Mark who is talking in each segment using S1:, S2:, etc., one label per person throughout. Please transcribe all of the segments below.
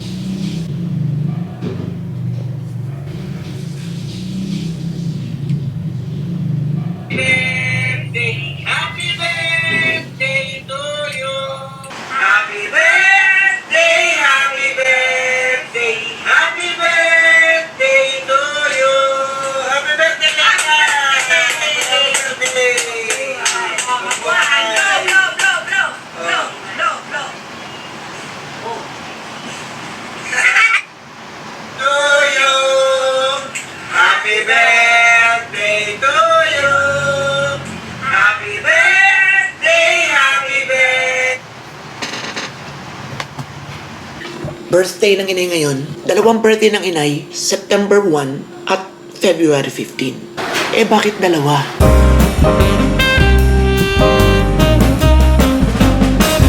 S1: Yeah. Birthday
S2: ng inay ngayon, dalawang birthday ng inay, September 1 at February 15. Eh bakit dalawa?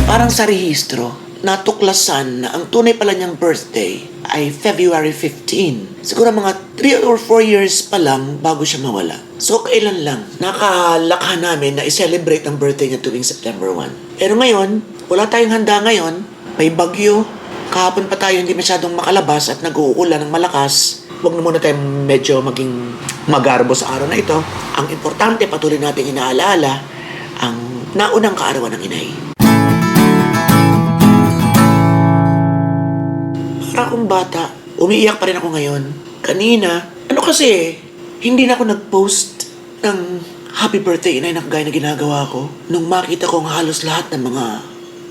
S2: Parang sa rehistro, natuklasan na ang tunay pala niyang birthday ay February 15. Siguro mga 3 or 4 years pa lang bago siya mawala. So kailan lang, nakalakha namin na i-celebrate ang birthday niya tuwing September 1. Pero ngayon, wala tayong handa ngayon. May bagyo. Kahapon pa tayo hindi masyadong makalabas at nag-uulan ng malakas. Huwag na muna tayo medyo maging magarbo sa araw na ito. Ang importante, patuloy natin inaalaala ang naunang kaarawan ng inay. Para akong bata, umiiyak pa rin ako ngayon. Kanina, ano kasi, hindi na ako nag-post ng happy birthday inay na kagaya na ginagawa ko. Nung makita ko ang halos lahat ng mga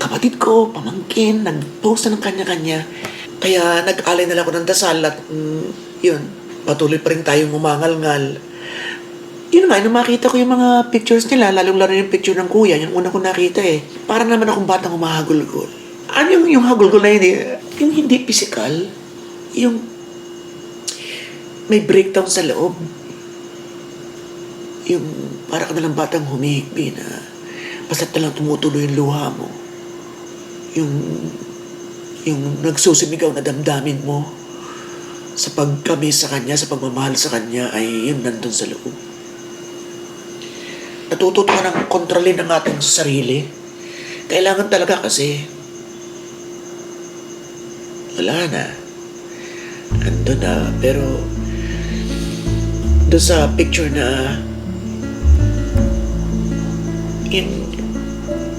S2: kapatid ko, pamangkin, nag-post na ng kanya-kanya. Kaya nag-alay na lang ako ng dasal at mm, yun, patuloy pa rin tayong umangal-ngal. Yun naman, nung makita ko yung mga pictures nila, lalong-lalo yung picture ng kuya, yung una ko nakita eh. Para naman akong batang humahagulgol. Ano yung, yung hagulgol na yun eh? Yung hindi physical, yung may breakdown sa loob. Yung para ka nalang batang humihikbi na basta't na lang tumutuloy yung luha mo. Yung yung nagsusumigaw na damdamin mo sa pagkami sa kanya, sa pagmamahal sa kanya ay yun nandun sa loob. Natututo ka ng kontrolin ang ating sarili. Kailangan talaga kasi wala na. Ando na. Pero doon sa picture na in,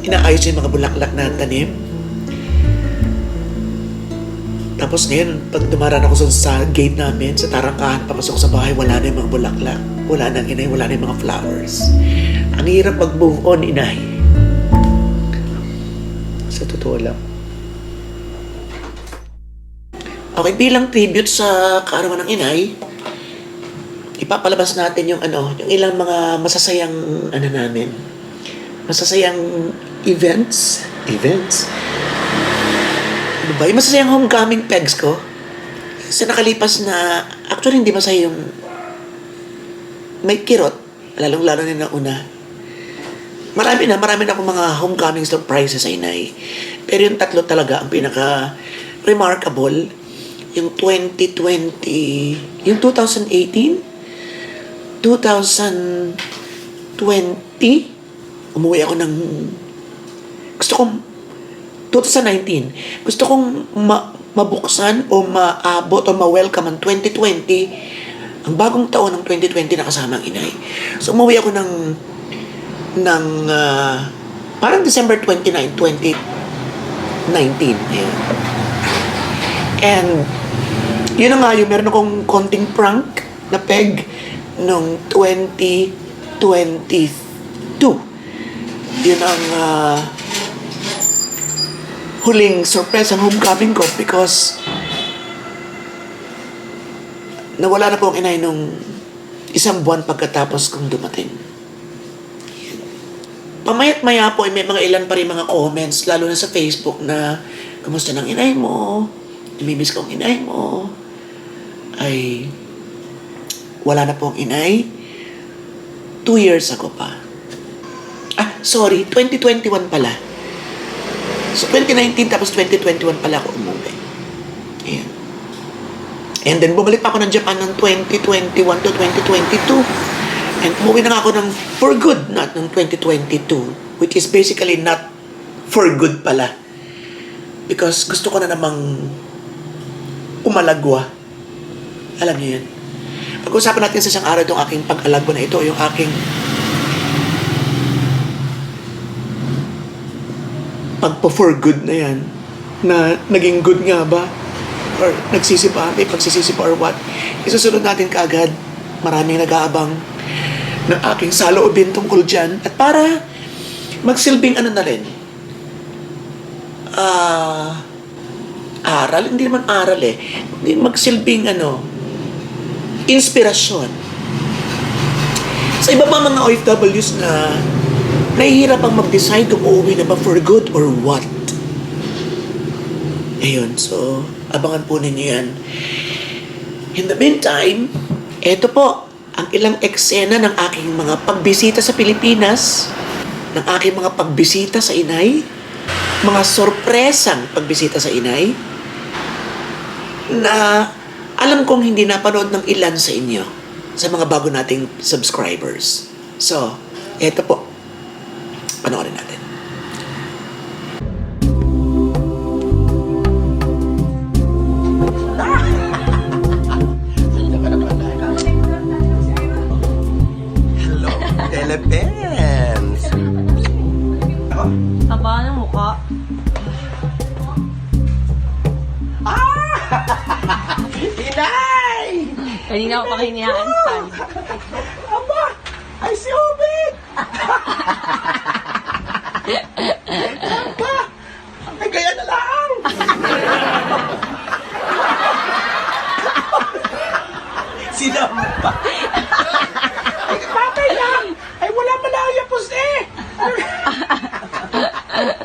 S2: inaayos yung mga bulaklak na tanim. Tapos ngayon, pag dumaraan ako sa, sa gate namin, sa tarangkahan, papasok sa bahay, wala na yung mga bulaklak. Wala nang inay, wala na yung mga flowers. Ang hirap mag-move on, inay. Sa totoo lang. Okay, bilang tribute sa kaarawan ng inay, ipapalabas natin yung ano, yung ilang mga masasayang ano namin. Masasayang events. Events? Ano ba? Yung masasayang homecoming pegs ko. Sa nakalipas na, actually hindi masaya yung may kirot, lalong-lalo na yung una. Marami na, marami na akong mga homecoming surprises sa inay. Pero yung tatlo talaga ang pinaka remarkable. Yung 2020, yung 2018, 2020, umuwi ako ng, gusto kong, 2019, gusto kong ma- mabuksan o maabot o ma-welcome ang 2020, ang bagong taon ng 2020 na kasama ang inay. So umuwi ako ng, ng, ah, parang December 29, 2019. Ayan. And, yun na nga yung meron akong konting prank na peg nung 2022. Yun ang ah, huling surprise ang homecoming ko because nawala na po ang inay nung isang buwan pagkatapos kong dumating. Pamayat maya po ay may mga ilan pa rin mga comments, lalo na sa Facebook na kamusta ng inay mo, namimiss ko ang inay mo, ay wala na po ang inay. Two years ago pa. Ah, sorry, 2021 pala. So, 2019 tapos 2021 pala ako umuwi. Ayan. And then, bumalik pa ako ng Japan ng 2021 to 2022. And umuwi na ako ng for good, not ng 2022. Which is basically not for good pala. Because gusto ko na namang umalagwa. Alam niyo yun? Pag-usapan natin sa isang araw itong aking pag-alagwa na ito, yung aking pagpo-for good na yan, na naging good nga ba? Or nagsisipa, may pagsisisipa or what? Isusunod natin kaagad. Maraming nag-aabang ng aking saloobin tungkol dyan. At para magsilbing ano na rin, ah, aral, hindi naman aral eh. Magsilbing ano, inspirasyon. Sa iba pa mga OFWs na nahihirapang mag-decide kung uuwi na ba for good or what. Ayun, so, abangan po ninyo yan. In the meantime, eto po, ang ilang eksena ng aking mga pagbisita sa Pilipinas, ng aking mga pagbisita sa inay, mga sorpresang pagbisita sa inay, na alam kong hindi napanood ng ilan sa inyo sa mga bago nating subscribers. So, eto po. Panoorin natin.
S1: Hello, Philippines!
S3: Taba ng mukha.
S1: Inay!
S3: Kanina ko pa kinihaan pan.
S1: Aba! Ay, si Obed! Aba! Ay, gaya na lang! Ay, patay lang! Ay, wala malayapos eh!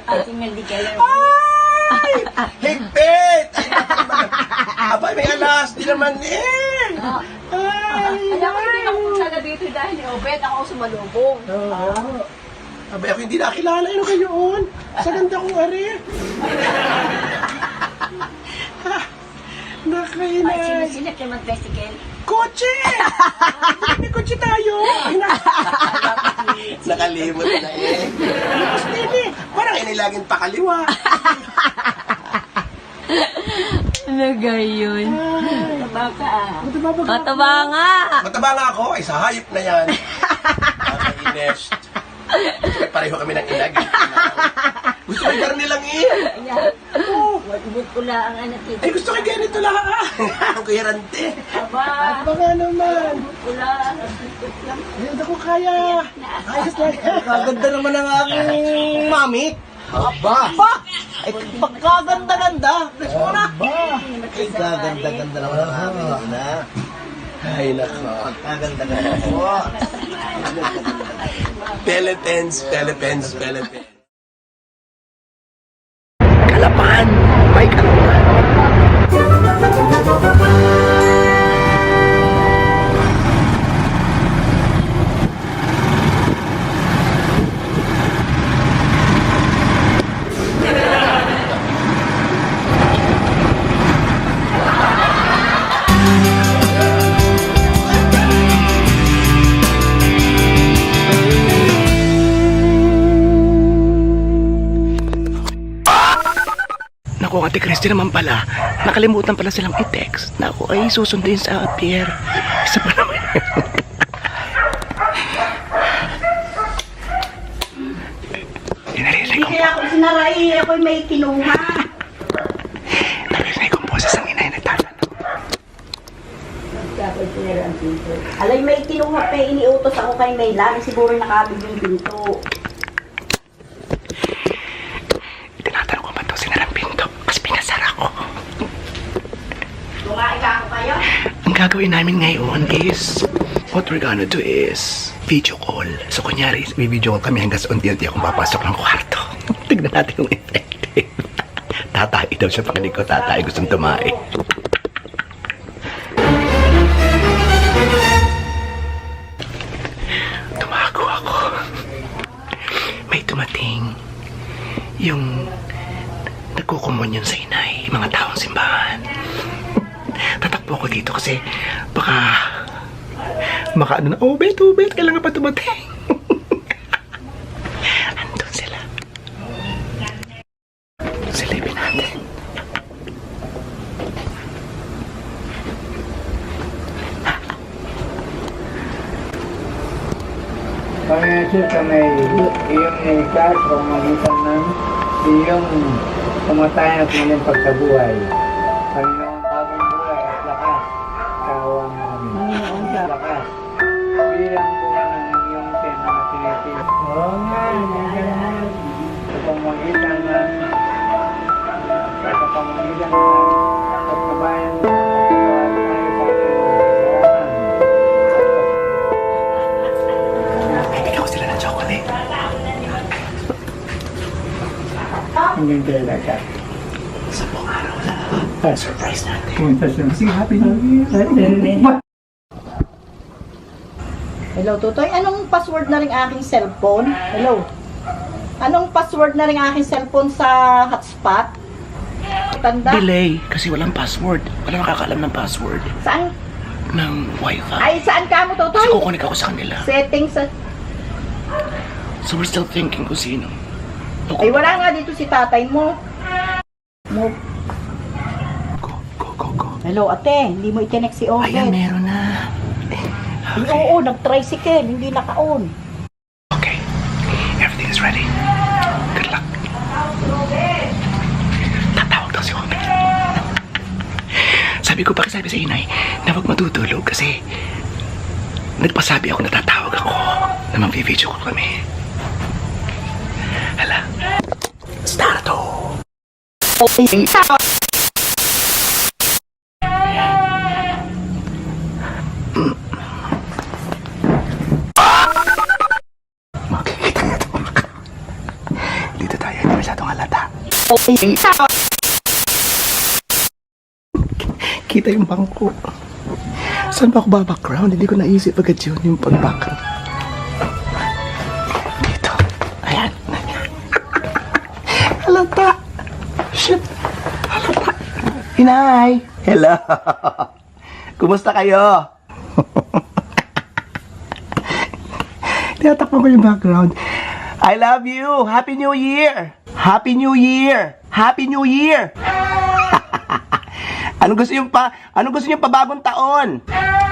S3: Ate Meldy Keller.
S1: Ay! Higpit! Ay, naman. Aba, may alas! Di naman eh! Ay!
S3: Alam ko hindi ako punta dito dahil ni Obet ako sumalubong.
S1: Oo. Abay, ako hindi nakilala yun ngayon. Sa ganda kong are. Ha,
S3: Ay,
S1: Nakainay.
S3: sinisilip yung mag-tricycle.
S1: Kotse! May kotse tayo. Ay, na- Nakalimot na eh. Tapos baby, parang inilagin pa kaliwa.
S3: Ano gayon? Taba ka.
S1: Mataba ba?
S3: Mataba nga.
S1: Mataba nga ako. Ay, sa hayop na yan. Nakainis. Pareho kami ng ilag. Gusto ko yung nilang eh.
S3: Ayan. Wag ko lang ang anak
S1: Ay, gusto ko ganito lang ah. Ang kuhirante.
S3: Aba.
S1: Aba nga naman.
S3: Ko lang.
S1: Ayun ako kaya. Ayos na yan.
S4: Kaganda naman ang aking mami.
S1: Aba!
S4: Ba! Ay, pagkaganda-ganda. Let's go na.
S1: Aba!
S4: Ay, gaganda-ganda naman ang aking ina.
S1: Ay, nako.
S4: Pagkaganda-ganda po.
S1: Philippines, Philippines, Philippines.
S2: Christy naman pala. Nakalimutan pala silang i-text. Naku, ay susunduin sa pier. Isa pa naman ko,
S5: Kaya ako sinaray, ako may kinuha.
S2: narinig ko boses ang inay nagtatanong.
S5: Kaya ako sinara ang pinto. Alay, may kinuha pa, iniutos ako kay Maylan. Siguro nakabig yung pinto.
S2: Tinatanong ko ba ito sinarang pinto? Kasi pinasara ko.
S5: Kumain ka ako kayo?
S2: Ang gagawin namin ngayon is, what we're gonna do is, video call. So, kunyari, may video call kami hanggang sa unti-unti akong papasok ng kwarto. Tignan natin kung effective. tatay daw siya pakinig ko, tatay gustong tumae. makaano na, oh, Beto, oh, Beto, kailangan pa tumatay. Andun sila. Silipin natin.
S6: Pangyasin sa may iyong nilikar sa magitan ng iyong pumatay at muling pagkabuhay.
S1: Pangyasin
S6: Hindi talaga ka.
S1: Sa buong araw na surprise natin.
S6: Punta siya. Sige, happy new year.
S4: Hello, Tutoy. Anong password na rin aking cellphone? Hello. Anong password na rin aking cellphone sa hotspot? Tanda.
S1: Delay kasi walang password. Wala nakakaalam ng password
S4: Saan?
S1: ng wifi.
S4: Ay, saan ka mo,
S1: Kasi
S4: Tutoy?
S1: kukunik ako sa kanila.
S4: Settings sa...
S1: So we're still thinking kung sino.
S4: Ay, wala nga dito si tatay mo. Mo.
S1: Go, go, go, go.
S4: Hello, ate. Hindi mo itinek si Obed.
S1: Ayan, meron na.
S4: Ay, oo, nag-tricycle. Hindi naka-on.
S1: Okay. Everything is ready. Good luck. Tatawag daw si Obed. Sabi ko, pakisabi sa inay na huwag matutulog kasi nagpasabi ako na tatawag ako na mag-video ko kami. Hala. Starto! Makikita niya ito. Dito tayo, hindi masyadong halata. Kita yung bangko. Saan ba ako ba background? Hindi ko naisip agad yun yung pag-background. Inay. Hello. Kumusta kayo? Tinatakpan ko yung background. I love you. Happy New Year. Happy New Year. Happy New Year. anong gusto yung pa anong gusto niyo pa bagong taon?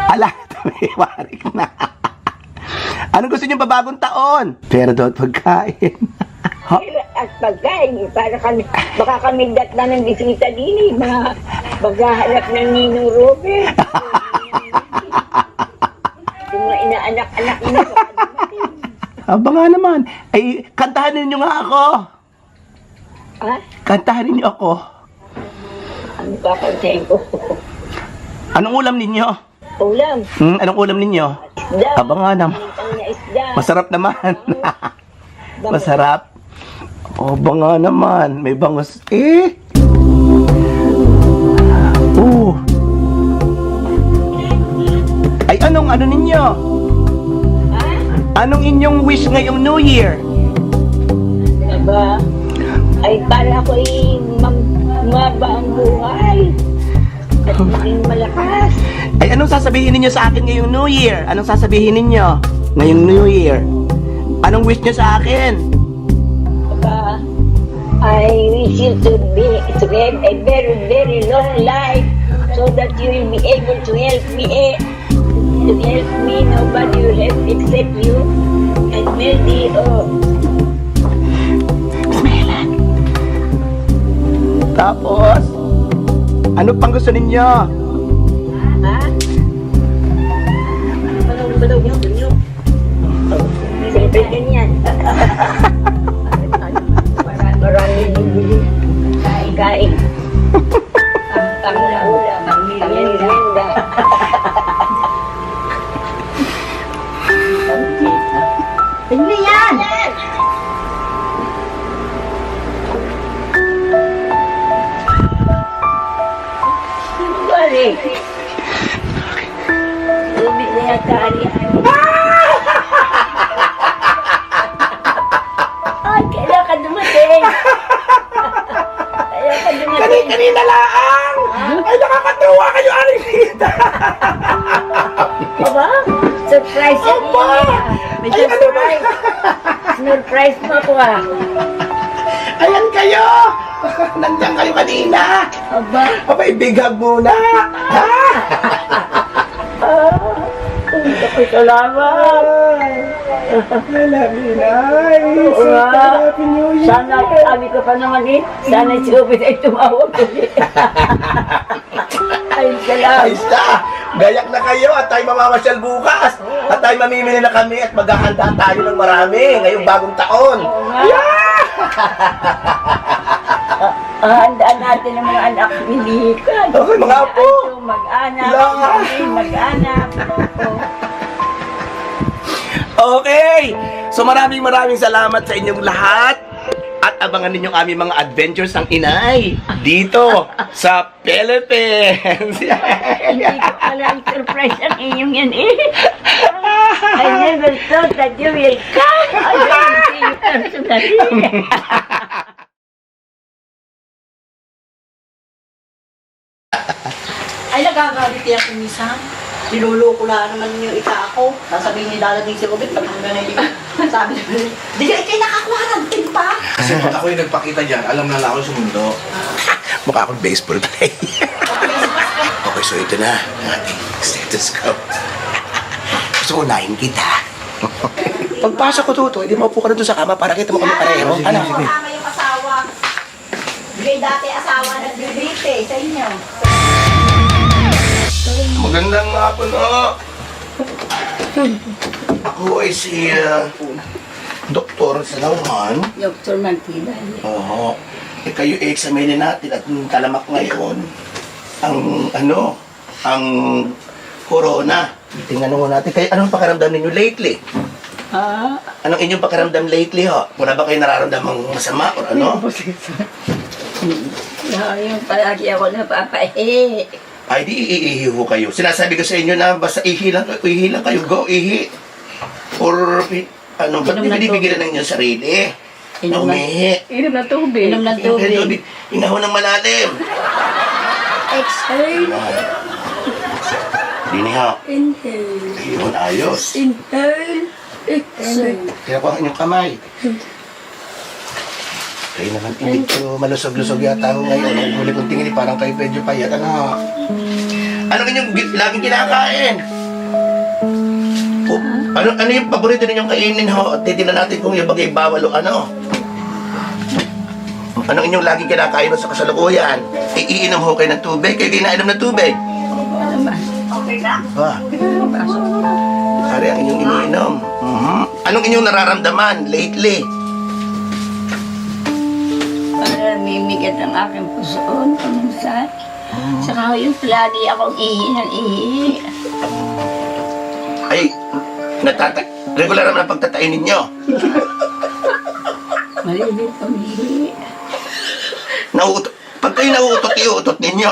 S1: Ala, tumiwarik na. anong gusto niyo pa bagong taon? Pero at pagkain. Ha?
S7: At pagkain, para kami, baka kami datna ng bisita din eh, mga maghahanap ng Ninong Robert. Yung mga inaanak-anak na baka dumating.
S1: Aba nga naman. Ay, kantahan ninyo nga ako.
S7: Ha?
S1: Kantahan ninyo ako.
S7: Ano ba kantahin ko?
S1: Anong ulam ninyo?
S7: Ulam,
S1: Hmm, anong ulam ninyo?
S7: isda.
S1: Aba nga naman.
S7: Isda.
S1: Masarap naman. Masarap. O, nga naman. May bangus. Eh. Oh. Ay, anong ano ninyo? Anong inyong wish ngayong New Year?
S7: Aba, ay para ko ay maba ang buhay. At maging malakas.
S1: Ay, anong sasabihin ninyo sa akin ngayong New Year? Anong sasabihin ninyo ngayong New Year? Anong wish nyo sa akin?
S7: I wish you to be to have a very very long life so that you will be able to help me eh, to help me nobody will help except you and Melody oh.
S1: Tapos, ano pang gusto ninyo?
S7: ha? Ano ba daw gusto niyo siyempre ganyan kain ang ang ulam ang merienda
S4: Hindi yan!
S7: Lumit na yung kari. May
S1: Ay,
S7: surprise. Surprise mo ako ah.
S1: Ayan kayo! Nandiyan kayo kanina!
S7: Aba,
S1: Abay, big hug muna! Ha?
S7: ah. Ako salamat.
S6: I love you, Nay.
S8: Oo
S6: So,
S8: nga. Sana, sabi ko pa naman eh, sana si Obed ay tumawag ulit. ay, salamat.
S1: Ayos na! Gayak na kayo at tayo mamamasyal bukas. At tayo mamimili na kami at maghahanda tayo ng marami ngayong bagong taon.
S8: Ah, handaan natin ang mga anak ni Lika.
S1: Okay, mga apo.
S8: Mag-anak, kami, mag-anak. Oo.
S1: Okay! So maraming maraming salamat sa inyong lahat. At abangan ninyong aming mga adventures ng inay dito sa Philippines.
S8: Hindi ko alam, surprise ang inyong yan eh. I never thought that you will come. I see you personally.
S4: Ay, nagagalit yan kung minsan. Niluloko lang naman yung ika ako. Sasabihin ni dadating si Obit, pag hanggang na yun. Sabi niya, di ka ikay nakakwarantin pa.
S9: Kasi pag ako yung nagpakita dyan, alam na lang ako sumundo.
S1: Mukha akong baseball player. okay, so ito na ang ating stethoscope. Gusto ko unahin kita. Pagpasok ko tuto, hindi maupo ka na doon sa kama para kita mo kami pareho. Ano?
S4: Kasama yung asawa. Bigay dati asawa nagbibite sa inyo.
S1: Magandang hapon, oh. Ako ay si uh, Doktor Salauhan.
S8: Dr. Martina.
S1: Oo. Eh, kayo i-examine natin at talamak ngayon ang ano, ang corona. Tingnan mo natin. Kayo, anong pakiramdam ninyo lately?
S8: Ah,
S1: Anong inyong pakiramdam lately, ho? Wala ba kayo nararamdamang masama or ano?
S8: no, yung palagi ako napapahe.
S1: Ay, di iihi ho kayo. Sinasabi ko sa inyo na basta ihi lang, ihi lang kayo. Go, ihi. Or, ano, ba't
S8: Inom ng
S1: binibigilan ng inyong sarili? Na
S8: Inom ng-
S1: umihi.
S3: Inom ng tubig.
S8: Inom ng
S1: Tubig.
S8: tubig.
S1: Inaho ng malalim.
S8: Exhale.
S1: Dini ho.
S8: Inhale.
S1: Ayun, ayos.
S8: Inhale. Exhale.
S1: Kaya ko ang inyong kamay. Kayo naman, medyo malusog-lusog yata ako ngayon. Ang huli kong tingin, parang kayo medyo payat. Ano? Ano inyong gi- laging kinakain? Ano, ano yung paborito ninyong kainin ho? Titignan natin kung yung bagay bawal o ano. Ano inyong laging kinakain sa kasalukuyan? Iiinom ho kayo ng tubig? Kayo kinainom ng tubig?
S8: Okay lang.
S1: Ba? Ari ang inyong iniinom. Mhm. Anong inyong nararamdaman lately?
S8: Para mimigat ang aking pusoon paminsan. Saka yung lagi akong ihi ng ihi.
S1: Ay, natata regular naman ang pagtatain ninyo.
S8: Malilit ang ihi.
S1: Nauutot. Pag kayo nauutot, iuutot ninyo.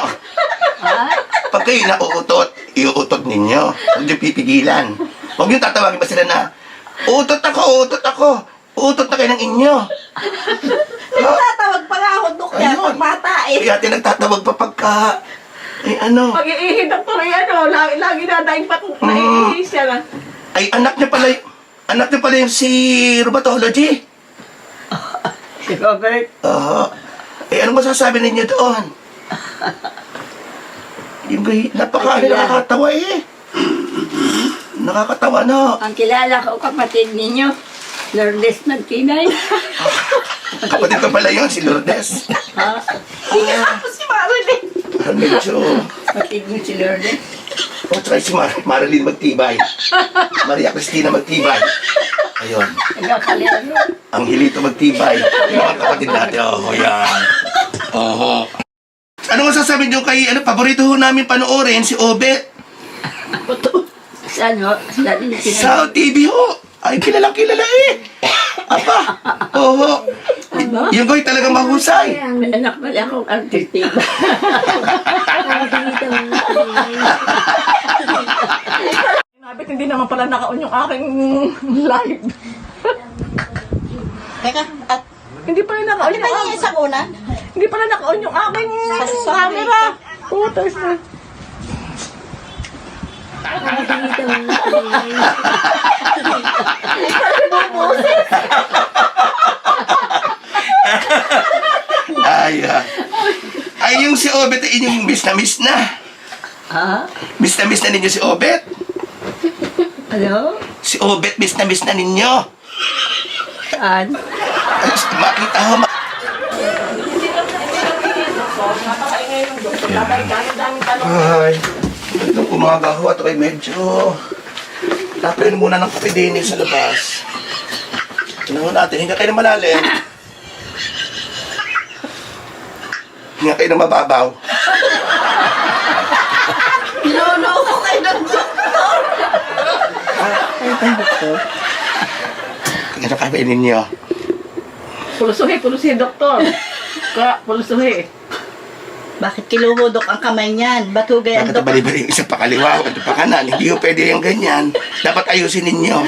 S8: Ha?
S1: Pag kayo nauutot, iuutot ninyo. Huwag niyo pipigilan. Huwag niyo tatawagin pa sila na, utot ako, utot ako. Utot na kayo ng inyo.
S4: Tatawag pa nga ako, Dok, yan,
S1: Ayun.
S4: eh.
S1: Kaya ate nagtatawag pa pagka, eh ano,
S3: Pag iihi, doktor, ano, lagi, lagi na dahil pat naiihi siya na.
S1: Ay anak niya pala, y- anak niya pala yung si rheumatology.
S8: Si Robert.
S1: Oo. Eh, anong masasabi ninyo doon? Yung napaka
S8: Ay, sila.
S1: nakakatawa eh. Nakakatawa, no?
S8: Ang kilala ko kapatid ninyo, Lourdes Magtinay.
S1: Kapatid ko pala yun, si Lourdes.
S8: ha?
S4: Tapos si Marilyn.
S1: Ah, Medyo,
S8: Kapatid mo si Lourdes.
S1: O tsaka si Mar Marilyn Magtibay. Maria Cristina Magtibay. Ayun, ang Hilito Magtibay. Mga kapatid natin, oh, yan. Oo. Ano masasabi niyo kay, ano, paborito ho namin panoorin, si Obet.
S8: Saan ho? Saan
S1: Sa TV ho. Ay, kilalang kilala eh. Apa? Oo. Yung ko'y talagang mahusay.
S8: May anak pala akong artistic.
S3: Nabit, hindi naman pala nakaon yung aking live.
S4: Teka, at
S3: Hindi pala nakaon
S4: ano
S3: yung aking,
S4: isang una?
S3: hindi pala nakaon yung aking
S4: Sa-
S3: camera. Putas na.
S1: Ay, ah. Ay, yung si Obet ay inyong miss na miss na.
S8: ha?
S1: Miss na miss na ninyo si Obet.
S8: Hello?
S1: Si Obet, miss na miss na ninyo.
S8: Saan?
S1: Ay, gusto makita ho. Ma- Ay, nung umaga ho at ay medyo Tapin muna ng kape din sa labas. Tingnan natin, hinga kayo malalim. Hinga kayo ng mababaw.
S4: Niloloko kayo ng doktor.
S1: Ano kape ninyo?
S3: Pulusuhi, pulusuhi, doktor. Ka, pulusuhi.
S4: Bakit kiluhudok ang kamay niyan? Batugay ang
S1: Bakit
S4: doktor.
S1: balibali yung isa pa kaliwa, ito pa kanan. Hindi ko pwede yung ganyan. Dapat ayusin ninyo.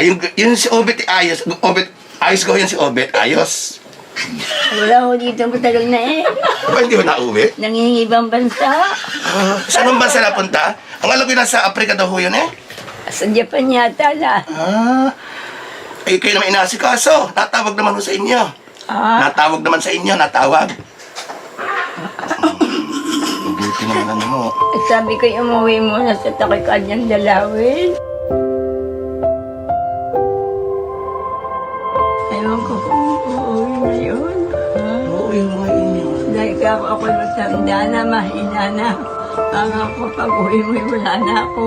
S1: Ay, yung, yung si Obet, ayos. Obet, ayos ko yan si Obet, ayos.
S8: Wala ko dito matagal na eh.
S1: Ba, hindi ko nauwi?
S8: Nangingibang bansa.
S1: Ah, saan bang bansa napunta? Ang alam ko nasa Africa daw ho yun eh.
S8: Sa Japan yata na.
S1: Ah, ay kayo naman inasikaso. Natawag naman ho sa inyo.
S8: Ah,
S1: Natawag naman sa inyo, natawag. Mabuti naman ano mo.
S8: sabi ko umuwi muna sa takikan niyang dalawin. Ako ako'y matanda na, mahina na. Ang ako pag uwi mo, wala na ako.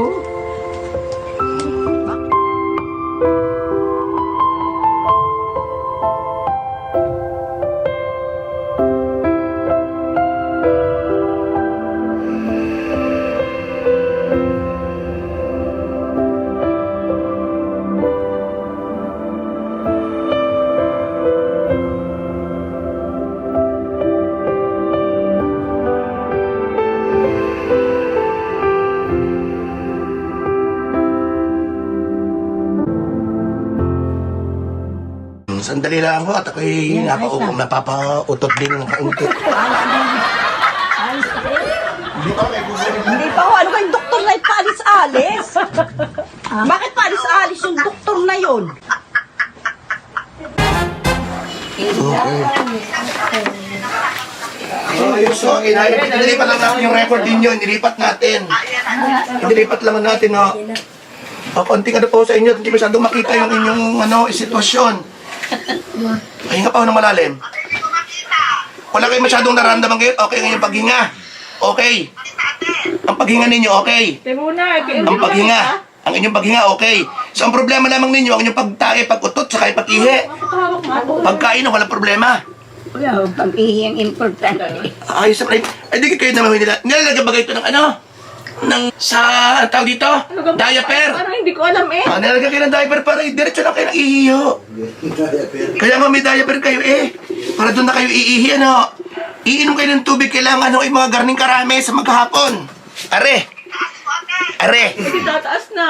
S1: Lang ho at ako'y napau napapautot din ng kaunti. Hindi pa may gugulit.
S4: Hindi pa ho. Ano ba yung doktor na ipalis-alis? Bakit palis-alis yung doktor na yun?
S1: Oh, yun so, inay, inilipat lang natin yung record ninyo, inilipat natin. Inilipat lang natin, no. O, konting ano po sa inyo, hindi masyadong makita yung inyong, ano, sitwasyon. Pahinga pa ho ng malalim. Wala kayo masyadong naramdaman ngayon, okay ang inyong paghinga. Okay. Ang paghinga ninyo, okay.
S3: Tayo muna. eh,
S1: Ang paghinga. Ang inyong paghinga, okay. So, ang problema lamang ninyo, ang inyong pagtae, pag-utot, saka yung pag-ihi. Pagkain, walang problema.
S8: Wala pag-ihi ang importante.
S1: Ayos na. Ay, di kayo naman nila. Nilalagyan ba kayo ito ng ano? Ng sa, ang tawag dito? Diaper.
S3: Parang hindi ko alam eh.
S1: Ah, nilalagyan kayo ng diaper para diretso lang kayo ng ihiyo. Kaya nga may diaper kayo eh. Para doon na kayo iihi, ano? Iinom kayo ng tubig, kailangan ano, yung mga garning karami sa maghapon. Are. Are.
S3: Hindi tataas na.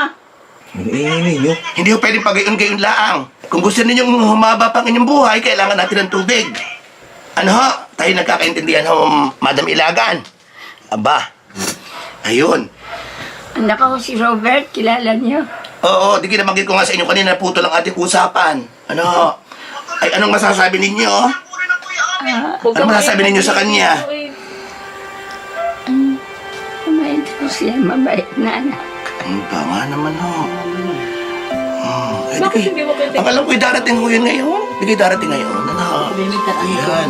S1: Hindi ko pwedeng pagayon-gayon laang. Kung gusto ninyong humaba pang inyong buhay, kailangan natin ng tubig. Ano ho? Tayo nagkakaintindihan ho, Madam Ilagan. Aba. Ayun.
S8: Anak ako si Robert, kilala niyo.
S1: Oo, di kinabanggit ko nga sa inyo kanina, puto lang ating usapan. Ano? Ay, anong masasabi ninyo?
S3: Huwag
S1: Ano
S3: kang
S1: masasabi ninyo sa kanya?
S8: Mabait ko siya, mabait na anak.
S1: Ang ba nga naman ho? Hmm, eh, di
S3: Bakit hindi mo pwede?
S1: Ang alam ko'y darating ho yun ngayon. Di kayo darating ngayon. Ano? Ayan.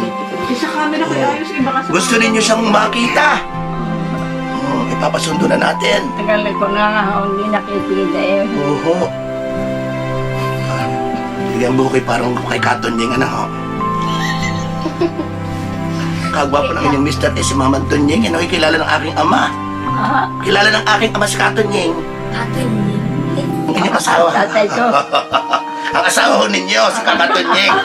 S3: Sa camera ko ayos. Iba ka sa
S1: Gusto ninyo siyang makita. Oh, ipapasundo na natin.
S8: Tagal ko na nga ako hindi nakikita eh.
S1: Oo. Bigyan mo kay parang kay Katon Ying, ano ho? Kagwapo ng inyong Mr. S. si Mama Tonyeng, ano, kilala ng aking ama.
S8: Ah,
S1: Kilala ng aking ama si Katon Ying. Ang inyong asawa.
S8: tatay ko.
S1: Ang asawa ho ninyo, si Kaka Tonyeng.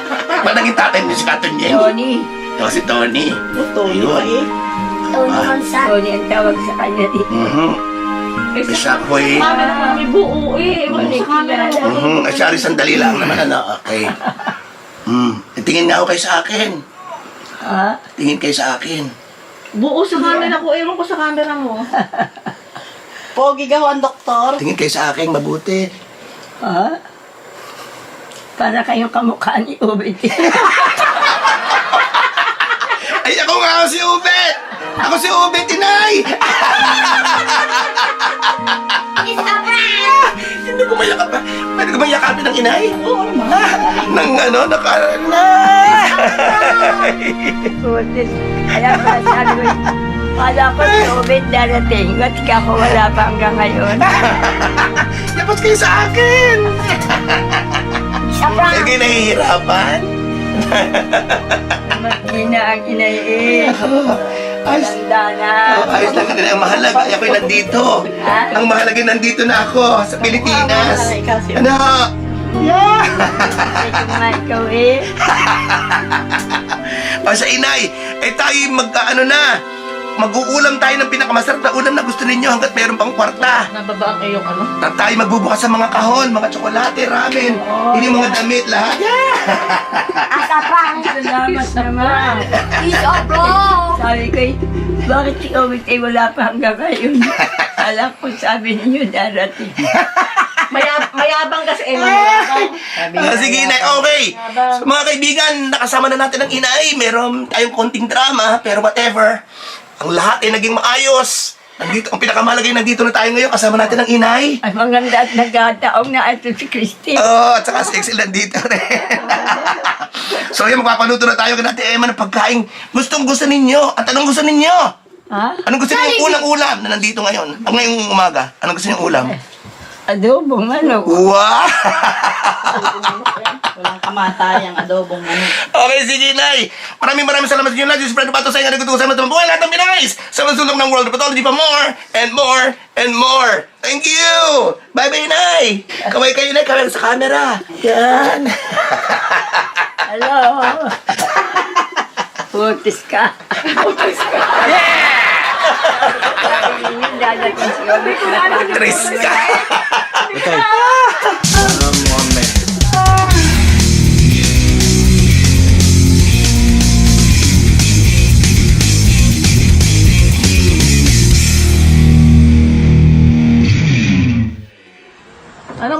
S1: Ba't naging tatay niyo si Katon Ying?
S8: Tony.
S1: O, si Tony.
S4: Tony pa eh.
S8: Tony ang tawag sa kanya dito.
S1: Mhm.
S3: Eh,
S1: Eh,
S3: sa
S1: siya ko'y...
S3: camera ko buo eh. Ko sa camera ko.
S1: Mhm. Ay, sorry, sandali lang naman, ano. Okay. Hmm. Tingin nga ako kayo sa akin.
S8: Ah,
S1: Tingin kayo sa akin.
S3: Buo sa camera ko. Ewan ko sa camera mo.
S4: Pogi ka ang doktor.
S1: Tingin kayo sa akin, mabuti.
S8: ah. Para kayong kamukha ni Ubit.
S1: Ay, ako nga ako si Ubet! Ako si Obet, inay! Hindi ko mayakap. Pwede ko mayakapin ng inay? Oo naman. Nang ano, naka...
S8: Butis. Kaya pa sabi ko, wala pa si Obed darating. Ba't ka ako wala pa hanggang ngayon?
S1: Dapat kayo sa akin! Kaya kayo nahihirapan?
S8: Ba't di na ang inay eh?
S1: Ayos,
S8: Tanda na.
S1: oh, ayos lang nila. Ang mahalaga, ay ako'y nandito.
S8: Ha?
S1: Ang mahalaga, nandito na ako sa Pilipinas.
S4: Ikaw si
S1: Ano? Yeah!
S8: Ay, nga ikaw eh.
S1: O sa inay, eh tayo mag, ano na, mag-uulam tayo ng pinakamasarap na ulam na gusto ninyo hanggat meron pang kwarta.
S3: Nababa ang iyong ano?
S1: At tayo magbubukas sa mga kahon, mga tsokolate, ramen, hindi mga damit, lahat. Yeah!
S8: Salamat naman. Sabi ko bakit si Obed eh wala pa hanggang ngayon? Alam ko sabi ninyo darating.
S4: Mayab mayabang kasi eh. Mayabang.
S1: Ah, sige, inay, okay. So, mga kaibigan, nakasama na natin ang inay. Meron tayong konting drama, pero whatever. Ang lahat ay naging maayos. Nandito, ang pinakamalagay, nandito na tayo ngayon. Kasama natin ang inay.
S8: Ay maganda at nagkataong na ito si Christy.
S1: Oo, oh, at saka si Excel nandito rin. so yun, magpapaluto na tayo kay Ate Emma ng pagkain. Gustong gusto ninyo. Ang tanong gusto ninyo.
S8: Ha?
S1: Anong gusto niyo unang ulam na nandito ngayon? Ang ngayong umaga. Anong gusto niyo ulam?
S8: Adobong manok.
S1: Wow!
S4: Walang kamatayang adobong ano.
S1: okay, sige, Nay. Maraming maraming salamat sa inyo lahat. Is Fred Pato sa inyo. Nagkutuko sa mga buhay lahat ng Pinays. Sa masulong ng World of Pathology pa more and more and more. Thank you! Bye-bye, Nay! Kaway kayo, Nay. Kaway sa camera. Yan.
S8: Hello. Putis ka. Putis ka. Ninyo dadating si Obed.
S1: Tris ka.
S3: Ano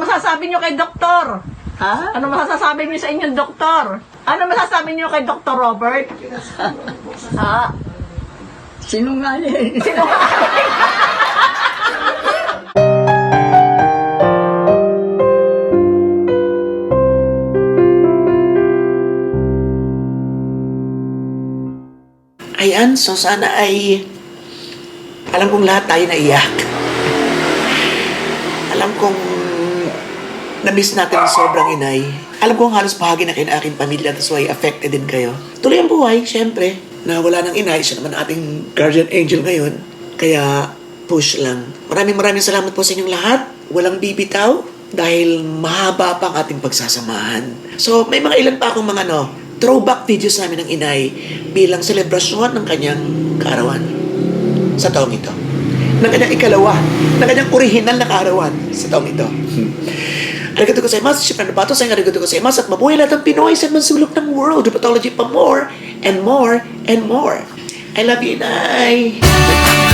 S3: masasabi niyo kay doktor?
S4: Ha?
S3: Ano masasabi niyo sa inyong doktor? Ano masasabi niyo kay Dr. Robert? ha?
S8: Sinungaling.
S2: Ayan, so sana ay alam kong lahat tayo naiyak. alam kong na-miss natin ang sobrang inay. Alam kong halos bahagi na kayo ng aking pamilya, that's why affected din kayo. Tuloy ang buhay, syempre. Na wala ng inay, siya naman ating guardian angel ngayon. Kaya push lang. Maraming maraming salamat po sa inyong lahat. Walang bibitaw dahil mahaba pa ang ating pagsasamahan. So, may mga ilan pa akong mga no, throwback videos namin ng inay bilang selebrasyon ng kanyang kaarawan sa taong ito. Ng kanyang ikalawa, ng kanyang orihinal na kaarawan sa taong ito. Arigato gozaimasu, Chef Fernando Patos, ang arigato gozaimasu at mabuhay lahat ng Pinoy sa mansulok ng world. Pathology pa more and more and more. I love you, Inay!